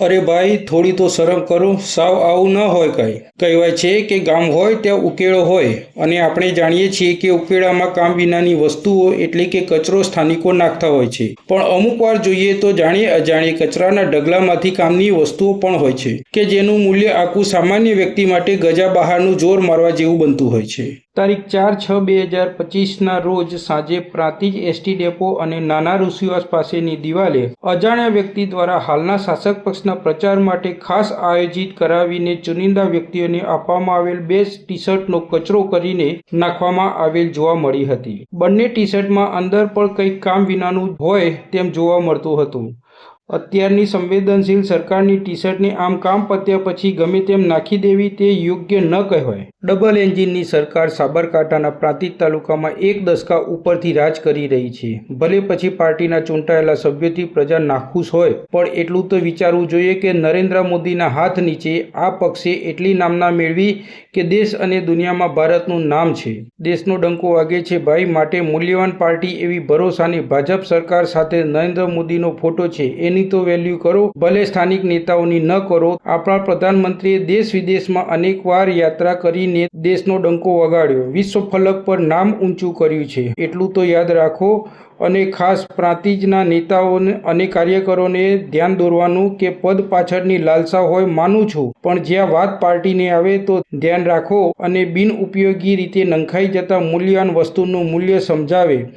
અરે ભાઈ, થોડી તો શરમ કરો, સાવ આવું ન હોય કંઈ. કહેવાય છે કે ગામ હોય ત્યાં ઉકેળો હોય. અને આપણે જાણીએ છીએ કે ઉકેળામાં કામ વિનાની વસ્તુઓ એટલે કે કચરો સ્થાનિકો નાખતા હોય છે. પણ અમુક વાર જોઈએ તો જાણીએ અજાણીએ કચરાના ઢગલામાંથી કામની વસ્તુઓ પણ હોય છે, કે જેનું મૂલ્ય આખું સામાન્ય વ્યક્તિ માટે ગજા બહારનું જોર મારવા જેવું બનતું હોય છે. તારીખ ચાર છ બે હજાર પચીસના રોજ સાંજે પ્રાંતિજ એસટી ડેપો અને નાના ઋષિવાસ પાસેની દિવાલે અજાણ્યા વ્યક્તિ દ્વારા હાલના શાસક પક્ષના પ્રચાર માટે ખાસ આયોજિત કરાવીને ચુનિંદા વ્યક્તિઓને આપવામાં આવેલ બે ટી શર્ટનો કચરો કરીને નાખવામાં આવેલ જોવા મળી હતી. બંને ટી શર્ટમાં અંદર પણ કંઈક કામ વિનાનું હોય તેમ જોવા મળતું હતું. અત્યારની સંવેદનશીલ સરકારની ટી શર્ટને આમ કામ પત્યા પછી ગમે તેમ નાખી દેવી તે યોગ્ય ન કહેવાય. ડબલ એન્જિનની સરકાર સાબરકાંઠાના પ્રાંતિજ તાલુકામાં એક દશકા ઉપરથી રાજ કરી રહી છે. ભલે પછી પાર્ટીના ચૂંટાયેલા સભ્યોથી પ્રજા નાખુશ હોય, પણ એટલું તો વિચારવું જોઈએ કે નરેન્દ્ર મોદીના હાથ નીચે આ પક્ષે એટલી નામના મેળવી કે દેશ અને દુનિયામાં ભારતનું નામ છે. દેશનો ડંકો વાગે છે, ભાઈ, માટે મૂલ્યવાન પાર્ટી એવી ભરોસાની ભાજપ સરકાર સાથે નરેન્દ્ર મોદીનો ફોટો છે, એની તો વેલ્યુ કરો, ભલે સ્થાનિક નેતાઓની ન કરો. આપણા પ્રધાનમંત્રીએ દેશ વિદેશમાં અનેકવાર યાત્રા કરીને દેશનો ડંકો વગાડ્યો. વિશ્વ ફલક પર નામ ઊંચું કર્યું છે. એટલું તો યાદ રાખો અને ખાસ પ્રાંતિજના નેતાઓને અને કાર્યકરોને ધ્યાન દોરવાનું કે પદ પાછળની લાલસા હોય માનું છું. પણ જ્યાં વાત પાર્ટીને આવે તો ધ્યાન રાખો અને બિનઉપયોગી રીતે નંખાઈ જતા મૂલ્યવાન વસ્તુનું મૂલ્ય સમજાવે.